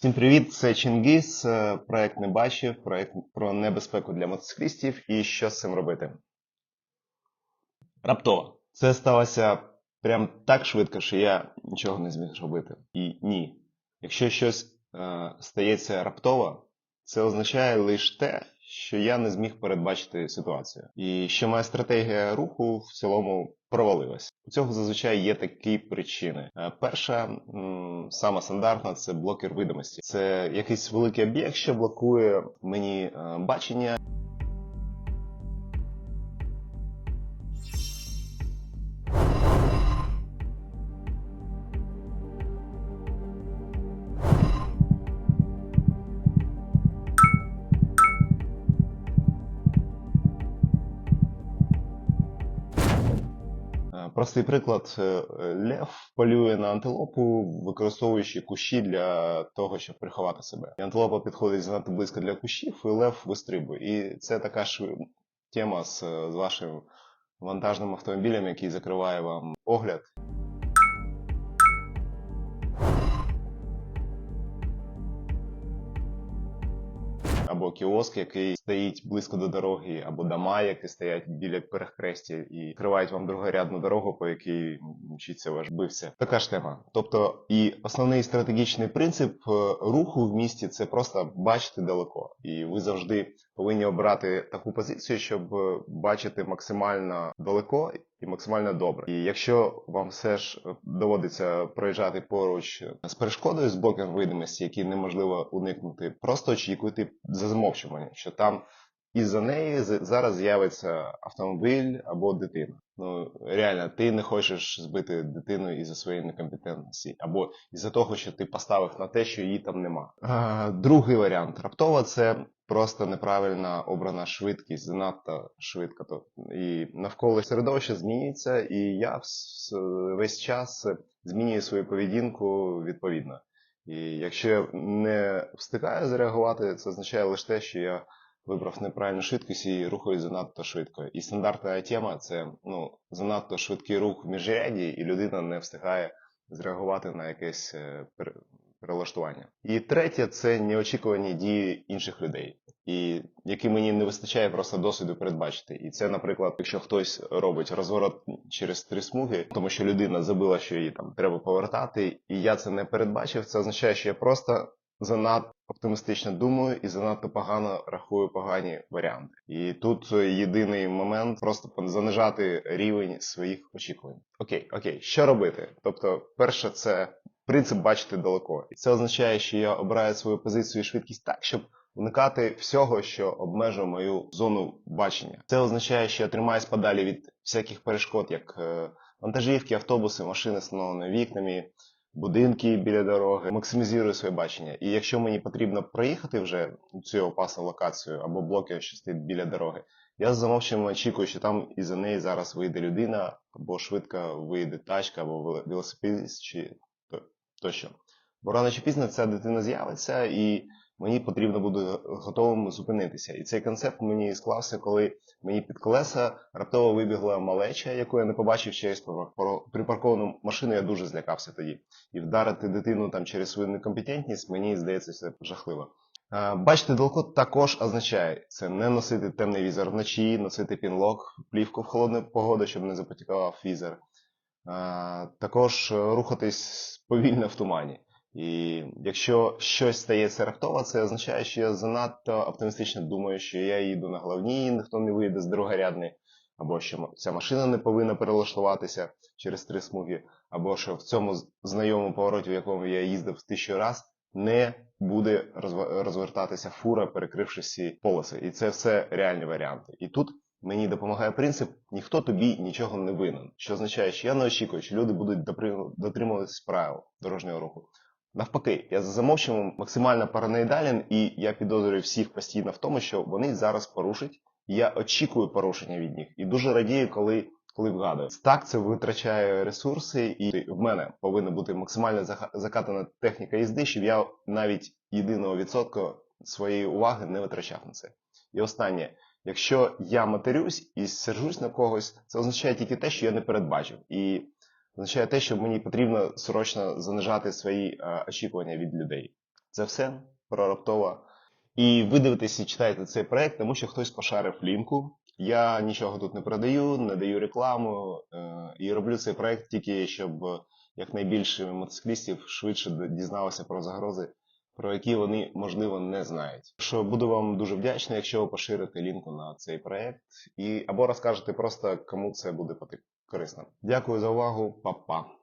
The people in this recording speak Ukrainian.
Всім привіт, це Чингіс, е, проект не бачив, проект про небезпеку для мотоциклістів і що з цим робити. Раптово. Це сталося прям так швидко, що я нічого не зміг зробити. І ні. Якщо щось е, стається раптово, це означає лише те, що я не зміг передбачити ситуацію. І що моя стратегія руху в цілому провалилась. У цього зазвичай є такі причини. Е, Перша, сама стандартна, це блокер видимості. Це якийсь великий об'єкт, що блокує мені е, бачення. Простий приклад: е, лев полює на антилопу, використовуючи кущі для того, щоб приховати себе. І антилопа підходить занадто близько для кущів, і лев вистрибує. І це така ж тема з, з вашим вантажним автомобілем, який закриває вам огляд. Або кіоск, який стоїть близько до дороги, або дома, які стоять біля перехрестя і кривають вам другорядну дорогу, по якій мчиться ваш бився. Така ж тема. Тобто, і основний стратегічний принцип е, руху в місті це просто бачити далеко. І ви завжди повинні обрати таку позицію, щоб е, бачити максимально далеко і максимально добре. І якщо вам все ж е, доводиться проїжджати поруч з перешкодою з блоком видимості, які неможливо уникнути, просто очікуйте за змовчування, що там із-за неї з- зараз з'явиться автомобіль або дитина. Ну реально, ти не хочеш збити дитину із-за своєї некомпетентності, або із-за того, що ти поставив на те, що її там нема. А, другий варіант раптово це просто неправильно обрана швидкість, занадто швидко. То і навколо середовище змінюється, і я весь час змінюю свою поведінку відповідно. І якщо я не встигаю зреагувати, це означає лише те, що я вибрав неправильну швидкість і рухаюсь занадто швидко. І стандартна тема це ну, занадто швидкий рух в міжряді, і людина не встигає зреагувати на якесь е, перелаштування. І третє це неочікувані дії інших людей. І які мені не вистачає просто досвіду передбачити. І це, наприклад, якщо хтось робить розворот через три смуги, тому що людина забила, що її там треба повертати, і я це не передбачив, це означає, що я просто занадто оптимістично думаю і занадто погано рахую погані варіанти. І тут єдиний момент просто занижати рівень своїх очікувань. Окей, окей, що робити? Тобто, перше, це принцип бачити далеко. І це означає, що я обираю свою позицію і швидкість так, щоб уникати всього, що обмежує мою зону бачення. Це означає, що я тримаюсь подалі від всяких перешкод, як е, вантажівки, автобуси, машини з встановленими вікнами, будинки біля дороги, максимізую своє бачення. І якщо мені потрібно проїхати вже цю опасну локацію або блоки, що стоїть біля дороги, я з замовченням очікую, що там і за неї зараз вийде людина, або швидко вийде тачка, або вело- велосипедист, чи тощо. Бо рано чи пізно ця дитина з'явиться, і мені потрібно буде готовим зупинитися. І цей концепт мені склався, коли мені під колеса раптово вибігла малеча, яку я не побачив через припарковану машину. Я дуже злякався тоді. І вдарити дитину там через свою некомпетентність, мені здається, це жахливо. Бачити далеко також означає це не носити темний візор вночі, носити пінлок, плівку в холодну погоду, щоб не запотікав візор. Е, Також е, рухатись повільно в тумані. І якщо щось стається раптово, це означає, що я занадто оптимістично думаю, що я їду на головній, ніхто не вийде з другорядної, або що ця машина не повинна перелаштуватися через три смуги, або що в цьому знайомому повороті, в якому я їздив тисячу раз, не буде розв- розвертатися фура, перекривши всі полоси. І це все реальні варіанти. І тут мені допомагає принцип ніхто тобі нічого не винен. Що означає, що я не очікую, що люди будуть дотримуватись правил дорожнього руху. Навпаки, я за замовчуванням максимально параноїдален, і я підозрюю всіх постійно в тому, що вони зараз порушать. Я очікую порушення від них і дуже радію, коли, коли вгадую. Так це витрачає ресурси, і в мене повинна бути максимально закатана техніка їзди, щоб я навіть єдиного відсотка своєї уваги не витрачав на це. І останнє, якщо я матерюсь і сержусь на когось, це означає тільки те, що я не передбачив. І означає те, що мені потрібно срочно занижати свої е, очікування від людей. Це все про раптово. І ви дивитесь і читаєте цей проект, тому що хтось пошарив лінку. Я нічого тут не продаю, не даю рекламу е, і роблю цей проект тільки щоб якнайбільше мотоциклістів швидше дізналося про загрози, про які вони можливо не знають. Що буду вам дуже вдячний, якщо ви поширите лінку на цей проект і або розкажете просто кому це буде корисно. Дякую за увагу, па-па.